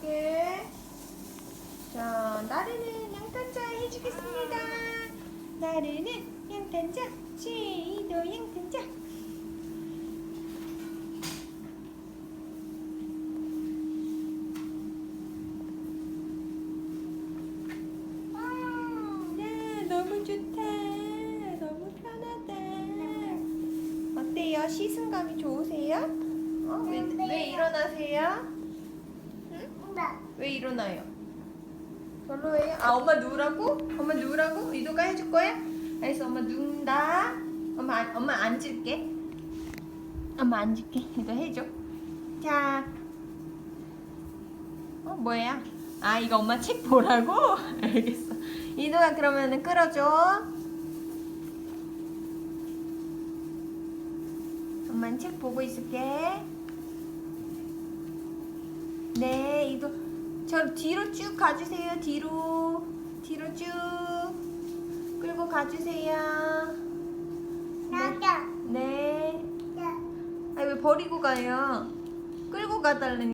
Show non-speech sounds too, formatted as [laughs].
해줄게. 자, 나르는 양탄자 해주겠습니다. 나르는 양탄자, 제이도 양탄자. 야, 너무 좋다. 너무 편하다. 어때요? 시승감이 좋으세요? 어? 왜, 왜 일어나세요? 왜 일어나요? 별로예요? 아 엄마 누우라고? 엄마 누우라고? 이도가 해줄 거야? 알겠어 엄마 누운다 엄마 안- 엄마 앉을게 엄마 앉을게 [laughs] 이도 해줘 자 어, 뭐야? 아 이거 엄마 책 보라고? [laughs] 알겠어 이도가 그러면은 끌어줘 엄마는 책 보고 있을게 네, 이 거저 뒤로 쭉 가주세요. 뒤로 뒤로 쭉 끌고 가주세요. 네. 네. 아 왜 버리고 가요? 끌고 가달라니.